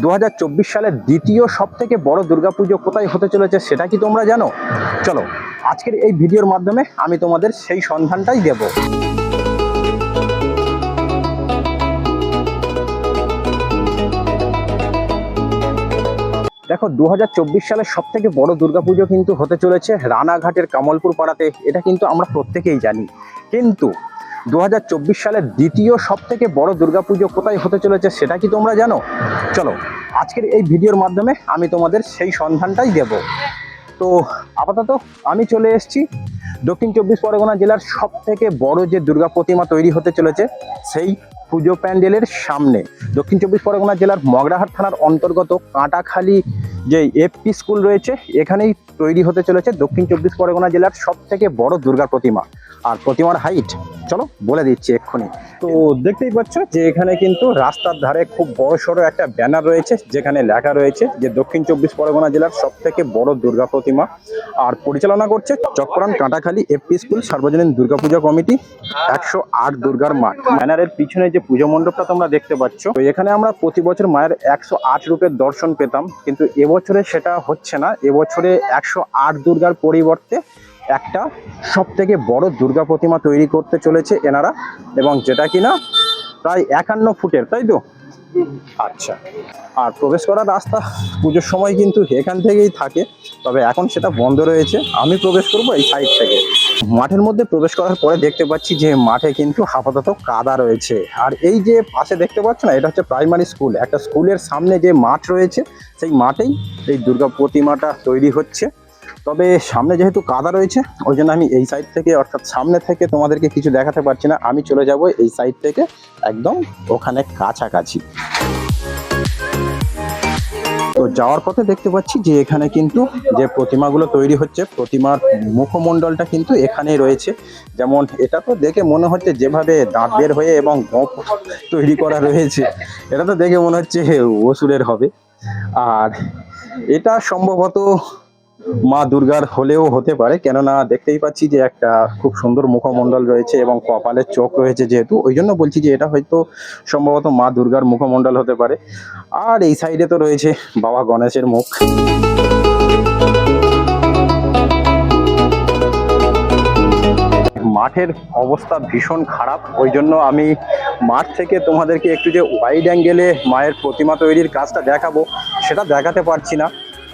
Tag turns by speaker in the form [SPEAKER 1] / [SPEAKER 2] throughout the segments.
[SPEAKER 1] দু হাজার চব্বিশ সালের দ্বিতীয় সব থেকে বড় দুর্গাপুজো কোথায় হতে চলেছে সেটা কি তোমরা জানো? চলো, আজকের এই ভিডিওর মাধ্যমে আমি তোমাদের সেই সন্ধানটাই দেব। দেখো দু হাজার চব্বিশ সালের সব থেকে বড় দুর্গাপুজো কিন্তু হতে চলেছে রানাঘাটের কামলপুর পাড়াতে। এটা কিন্তু আমরা প্রত্যেকেই জানি। কিন্তু দু হাজার চব্বিশ সালের দ্বিতীয় সব থেকে বড় দুর্গাপুজো কোথায় হতে চলেছে সেটা কি তোমরা জানো? চলো, আজকের এই ভিডিওর মাধ্যমে আমি তোমাদের সেই সন্ধানটাই দেব। তো আপাতত আমি চলে এসেছি দক্ষিণ চব্বিশ পরগনা জেলার সব থেকে বড় যে দুর্গা প্রতিমা তৈরি হতে চলেছে, সেই পুজো প্যান্ডেলের সামনে। দক্ষিণ চব্বিশ পরগনা জেলার মগরাহাট থানার অন্তর্গত কাঁটাখালী যে এফপি স্কুল রয়েছে, এখানেই তৈরি হতে চলেছে দক্ষিণ চব্বিশ পরগনা জেলার সব থেকে বড় দুর্গা প্রতিমা। আর প্রতিমার হাইট চলো বলে দিচ্ছি এক্ষুনি। তো দেখতেই পাচ্ছ যে এখানে কিন্তু রাস্তার ধারে খুব বড় সড়ো একটা ব্যানার রয়েছে, যেখানে লেখা রয়েছে যে দক্ষিণ চব্বিশ পরগনা জেলার সব থেকে বড় দুর্গা প্রতিমা। আর পরিচালনা করছে চক্রান কাঁটাখালী এফপি স্কুল সার্বজনীন দুর্গাপূজা কমিটি একশো আট দুর্গার মাঠ। ব্যানারের পিছনে যে পুজো মণ্ডপটা তোমরা দেখতে পাচ্ছ, তো এখানে আমরা প্রতি বছর মায়ের একশো আট রূপের দর্শন পেতাম, কিন্তু এবছরে সেটা হচ্ছে না। এবছরে একশো আট দুর্গার পরিবর্তে একটা সব থেকে বড় দুর্গা প্রতিমা তৈরি করতে চলেছে এনারা, এবং যেটা কিনা প্রায় একান্ন ফুটের, তাই তো? আচ্ছা। আর প্রবেশ করার রাস্তা পুজোর সময় কিন্তু এখান থেকেই থাকে, তবে এখন সেটা বন্ধ রয়েছে। আমি প্রবেশ করব এই সাইড থেকে। মাঠের মধ্যে প্রবেশ করার পরে দেখতে পাচ্ছি যে মাঠে কিন্তু আপাতত কাদা রয়েছে। আর এই যে পাশে দেখতে পাচ্ছ না, এটা হচ্ছে প্রাইমারি স্কুল একটা স্কুলের সামনে যে মাঠ রয়েছে, সেই মাঠেই এই দুর্গা প্রতিমাটা তৈরি হচ্ছে। তবে সামনে যেহেতু কাদা রয়েছে, ওই জন্য আমি এই সাইড থেকে, অর্থাৎ সামনে থেকে তোমাদেরকে কিছু দেখাতে পারছি না। আমি চলে যাব এই সাইড থেকে একদম ওখানে কাছাকাছি। তো যাওয়ার পথে দেখতে পাচ্ছি যে এখানে কিন্তু যে প্রতিমাগুলো তৈরি হচ্ছে, প্রতিমার মুখমণ্ডলটা কিন্তু এখানেই রয়েছে। যেমন এটা তো দেখে মনে হচ্ছে যেভাবে দাঁত বের হয়ে এবং গোপ তৈরি করা রয়েছে, এটা তো দেখে মনে হচ্ছে অসুরের হবে। আর এটা সম্ভবত মা দুর্গার হলেও হতে পারে, কেননা দেখতেই পাচ্ছি যে একটা খুব সুন্দর মুখমণ্ডল রয়েছে এবং কপালের চোখ রয়েছে যেহেতু, ওই জন্য বলছি যে এটা হয়তো সম্ভবত মা দুর্গার মুখমণ্ডল হতে পারে। আর এই সাইডে তো রয়েছে বাবা গণেশের মুখ। মাঠের অবস্থা ভীষণ খারাপ, ওই জন্য আমি মাঠ থেকে তোমাদেরকে একটু যে ওয়াইড অ্যাঙ্গেলে মায়ের প্রতিমা তৈরির কাজটা দেখাবো, সেটা দেখাতে পারছি না।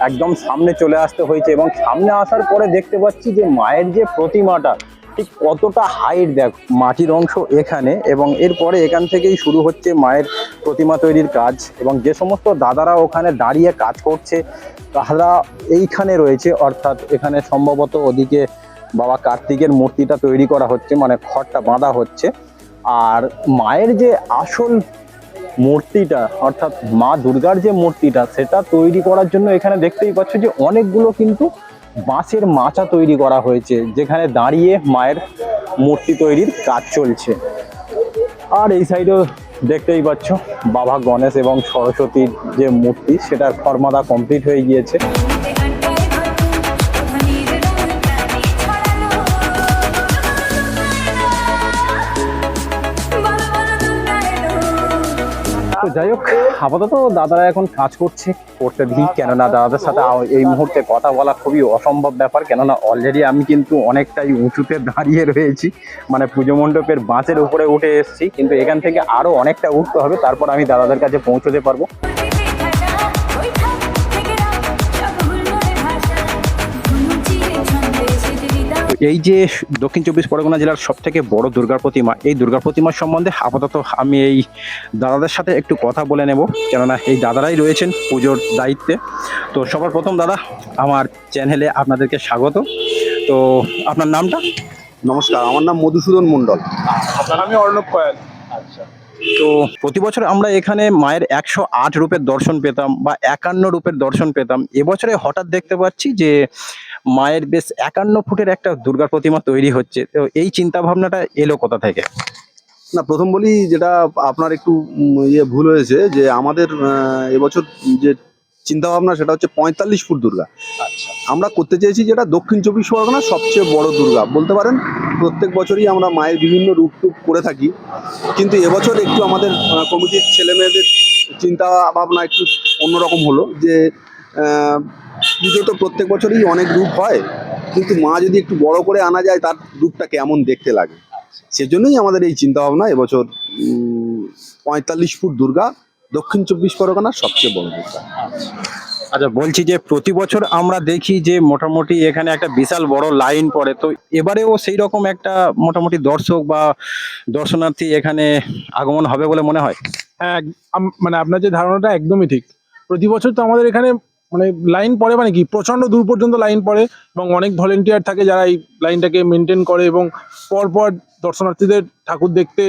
[SPEAKER 1] একদম সামনে চলে আসতে হয়েছে এবং সামনে আসার পরে দেখতে পাচ্ছি যে মায়ের যে প্রতিমাটা, ঠিক কতটা হাইট দেখ, মাটির অংশ এখানে এবং এরপরে এখান থেকেই শুরু হচ্ছে মায়ের প্রতিমা তৈরির কাজ এবং যে সমস্ত দাদারা ওখানে দাঁড়িয়ে কাজ করছে তারা এইখানে রয়েছে, অর্থাৎ এখানে সম্ভবত ওদিকে বাবা কার্তিকের মূর্তিটা তৈরি করা হচ্ছে মানে খড়টা বাঁধা হচ্ছে। আর মায়ের যে আসল মূর্তিটা, অর্থাৎ মা দুর্গার যে মূর্তিটা, সেটা তৈরি করার জন্য এখানে দেখতেই পাচ্ছ যে অনেকগুলো কিন্তু বাঁশের মাচা তৈরি করা হয়েছে, যেখানে দাঁড়িয়ে মায়ের মূর্তি তৈরির কাজ চলছে। আর এই সাইডেও দেখতেই পাচ্ছ বাবা গণেশ এবং সরস্বতীর যে মূর্তি, সেটার ফর্মাদা কমপ্লিট হয়ে গিয়েছে। যাই হোক আপাতত দাদারা এখন কাজ করছে করতে দিই কেননা দাদাদের সাথে এই মুহূর্তে কথা বলা খুবই অসম্ভব ব্যাপার কেননা অলরেডি আমি কিন্তু অনেকটাই উঁচুতে দাঁড়িয়ে রয়েছি মানে পুজো মণ্ডপের বাঁচের উপরে উঠে এসেছি কিন্তু এখান থেকে আরও অনেকটা উঠতে হবে তারপর আমি দাদাদের কাছে পৌঁছতে পারব। এই যে দক্ষিণ চব্বিশ পরগনা জেলার সব থেকে বড় দুর্গা প্রতিমা এই দুর্গা প্রতিমার সম্বন্ধে আপাতত আমি এই দাদাদের সাথে একটু কথা বলে নেব। কেননা এই দাদারাই রয়েছেন পুজোর দায়িত্বে। তো সবার প্রথম দাদা আমার চ্যানেলে আপনাদেরকে স্বাগত। তো আপনার নামটা?
[SPEAKER 2] নমস্কার আমার নাম মধুসূদন মণ্ডল।
[SPEAKER 3] আমি অর্ণব কয়াল।
[SPEAKER 1] তো প্রতি বছর আমরা এখানে মায়ের একশো আট রূপের দর্শন পেতাম বা একান্ন রূপের দর্শন পেতাম। এবছরে হঠাৎ দেখতে পাচ্ছি যে মায়ের বেশ একান্ন ফুটের একটা দুর্গা প্রতিমা তৈরি হচ্ছে। তো এই চিন্তা ভাবনাটা এলো কোথা থেকে?
[SPEAKER 2] না প্রথম বলি যেটা আপনার একটু ইয়ে ভুল হয়েছে যে আমাদের এবছর যে চিন্তা ভাবনা সেটা হচ্ছে পঁয়তাল্লিশ ফুট দুর্গা।
[SPEAKER 1] আচ্ছা।
[SPEAKER 2] আমরা করতে চেয়েছি যেটা দক্ষিণ চব্বিশ পরগনার সবচেয়ে বড় দুর্গা। বলতে পারেন প্রত্যেক বছরই আমরা মায়ের বিভিন্ন রূপ টুপ করে থাকি। কিন্তু এবছর একটু আমাদের কমিটির ছেলে মেয়েদের চিন্তা ভাবনা একটু অন্যরকম হলো যে পুজো তো প্রত্যেক বছরই অনেক রূপ হয় কিন্তু মা যদি একটু বড় করে আনা যায় তার রূপটা কেমন দেখতে লাগে? সেজন্যই আমাদের এই চিন্তা ভাবনা এবছর পঁয়তাল্লিশ ফুট দুর্গা দক্ষিণ চব্বিশ পরগনার সবচেয়ে বড় দুর্গা।
[SPEAKER 1] আচ্ছা বলছি যে প্রতি বছর আমরা দেখি যে মোটামুটি এখানে একটা বিশাল বড় লাইন পড়ে তো এবারেও সেই রকম একটা মোটামুটি দর্শক বা দর্শনার্থী এখানে আগমন হবে বলে মনে হয়?
[SPEAKER 3] হ্যাঁ মানে আপনার যে ধারণাটা একদমই ঠিক। প্রতি বছর তো আমাদের এখানে মানে লাইন পড়ে মানে কি? প্রচণ্ড দূর পর্যন্ত লাইন পড়ে এবং অনেক ভলেন্টিয়ার থাকে যারা এই লাইনটাকে মেনটেন করে এবং পরপর দর্শনার্থীদের ঠাকুর দেখতে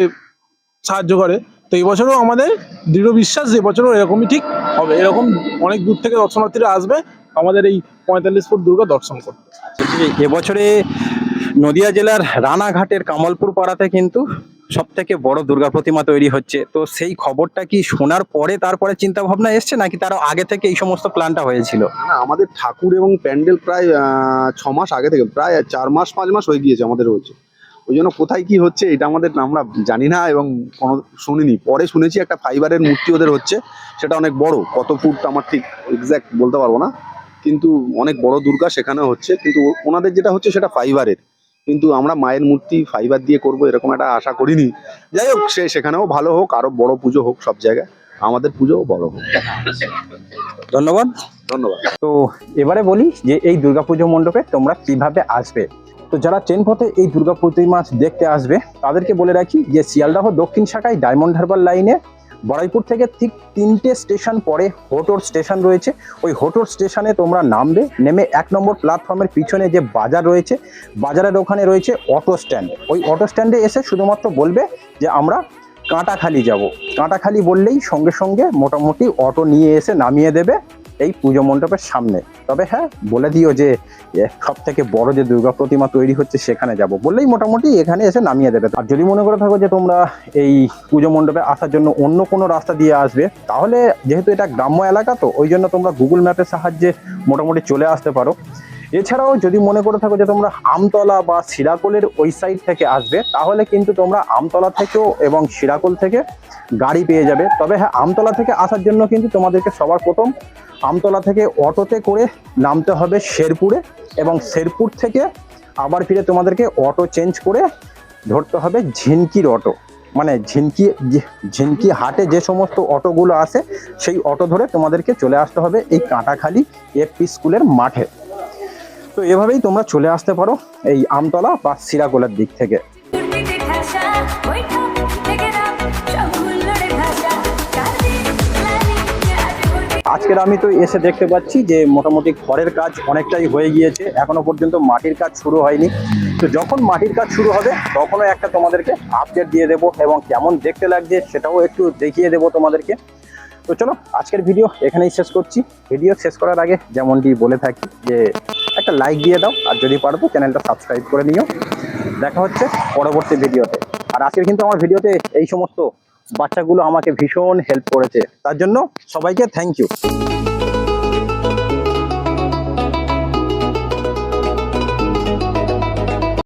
[SPEAKER 3] সাহায্য করে। তো এই বছরও আমাদের দৃঢ় বিশ্বাস যে বছরও এরকমই ঠিক হবে। এরকম অনেক দূর থেকে দর্শনার্থীরা আসবে। আমাদের এই পঁয়তাল্লিশ ফুট দুর্গা দর্শন করতে।
[SPEAKER 1] এবছরে নদিয়া জেলার রানাঘাটের কামালপুর পাড়াতে কিন্তু সব থেকে বড় দুর্গা প্রতিমা তৈরি হচ্ছে। তো সেই খবরটা কি শোনার পরে তারপরে চিন্তা ভাবনা এসছে, নাকি তার আগে থেকে এই সমস্ত প্ল্যানটা হয়েছিল?
[SPEAKER 2] না, আমাদের ঠাকুর এবং প্যান্ডেল প্রায় ছ মাস আগে থেকে, প্রায় চার মাস, পাঁচ মাস হয়ে গিয়েছে আমাদের হয়েছে। ওই জন্য কোথায় কি হচ্ছে, এটা আমাদের আমরা জানি না এবং কোনো শুনিনি। পরে শুনেছি একটা ফাইবারের মূর্তি ওদের হচ্ছে, সেটা অনেক বড়, কত ফুট আমার ঠিক এক্স্যাক্ট বলতে পারব না। কিন্তু অনেক বড় দুর্গা সেখানে হচ্ছে, কিন্তু ওনাদের যেটা হচ্ছে সেটা ফাইবারের। কিন্তু আমরা মায়ের মূর্তি ফাইবার দিয়ে করব এরকম একটা আশা করিনি। যাই হোক সে সেখানেও ভালো হোক আরও বড় পুজো হোক সব জায়গায়। আমাদের পুজো বড় হোক।
[SPEAKER 1] ধন্যবাদ।
[SPEAKER 2] ধন্যবাদ।
[SPEAKER 1] তো এবারে বলি যে এই দুর্গাপুজো মণ্ডপে তোমরা কীভাবে আসবে? তো যারা ট্রেন পথে এই দুর্গা প্রতিমা দেখতে আসবে তাদেরকে বলে রাখি যে শিয়ালদাহ দক্ষিণ শাখায় ডায়মন্ড হারবার লাইনে বড়াইপুর থেকে ঠিক তিনটে স্টেশন পরে হোটোর স্টেশন রয়েছে। ওই হোটোর স্টেশনে তোমরা নামবে, নেমে এক নম্বর প্ল্যাটফর্মের পিছনে যে বাজার রয়েছে, বাজারের ওখানে রয়েছে অটো স্ট্যান্ড ওই অটো স্ট্যান্ডে এসে শুধুমাত্র বলবে যে, আমরা কাঁটাখালি যাব। কাঁটাখালি বললেই সঙ্গে সঙ্গে মোটামুটি অটো নিয়ে এসে নামিয়ে দেবে। এই পুজো মণ্ডপের সামনে। তবে হ্যাঁ বলে দিও যে সব থেকে বড় যে দুর্গা প্রতিমা তৈরি হচ্ছে সেখানে যাব। বললেই মোটামুটি এখানে এসে নামিয়ে দেবে। আর যদি মনে করে থাকো যে তোমরা এই পুজো মণ্ডপে আসার জন্য অন্য কোনো রাস্তা দিয়ে আসবে, তাহলে যেহেতু এটা গ্রাম্য এলাকা তো, ওই জন্য তোমরা গুগল ম্যাপের সাহায্যে মোটামুটি চলে আসতে পারো। এছাড়াও যদি মনে করে থাকো যে তোমরা আমতলা বা সিরাকোলের ওই সাইড থেকে আসবে, তাহলে কিন্তু তোমরা আমতলা থেকেও এবং সিরাকোল থেকে গাড়ি পেয়ে যাবে। তবে হ্যাঁ আমতলা থেকে আসার জন্য কিন্তু তোমাদেরকে সবার প্রথম আমতলা থেকে অটোতে করে নামতে হবে শেরপুরে এবং শেরপুর থেকে আবার ফিরে তোমাদেরকে অটো চেঞ্জ করে ধরতে হবে ঝিনকির অটো। মানে ঝিনকি ঝিনকি হাটে যে সমস্ত অটোগুলো আসে, সেই অটো ধরে তোমাদেরকে চলে আসতে হবে এই কাঁটাখালি এফপি স্কুলের মাঠে। তো এভাবেই তোমরা চলে আসতে পারো এই আমতলা বা সিরাকোলার দিক থেকে। আজকের আমি তো এসে দেখতে পাচ্ছি যে মোটামুটি ঘরের কাজ অনেকটাই হয়ে গিয়েছে। এখনও পর্যন্ত মাটির কাজ শুরু হয়নি। তো যখন মাটির কাজ শুরু হবে, তখনও একটা তোমাদেরকে আপডেট দিয়ে দেবো এবং কেমন দেখতে লাগছে সেটাও একটু দেখিয়ে দেবো তোমাদেরকে। তো চলো, আজকের ভিডিও এখানেই শেষ করছি। ভিডিও শেষ করার আগে যেমনটি বলে থাকি যে, একটা লাইক দিয়ে দাও আর যদি পারো চ্যানেলটা সাবস্ক্রাইব করে নিও। দেখা হচ্ছে পরবর্তী ভিডিওতে আর আজকের কিন্তু আমার ভিডিওতে এই সমস্ত বাচ্চাগুলো আমাকে ভীষণ হেল্প করেছে। তার জন্য সবাইকে থ্যাংক ইউ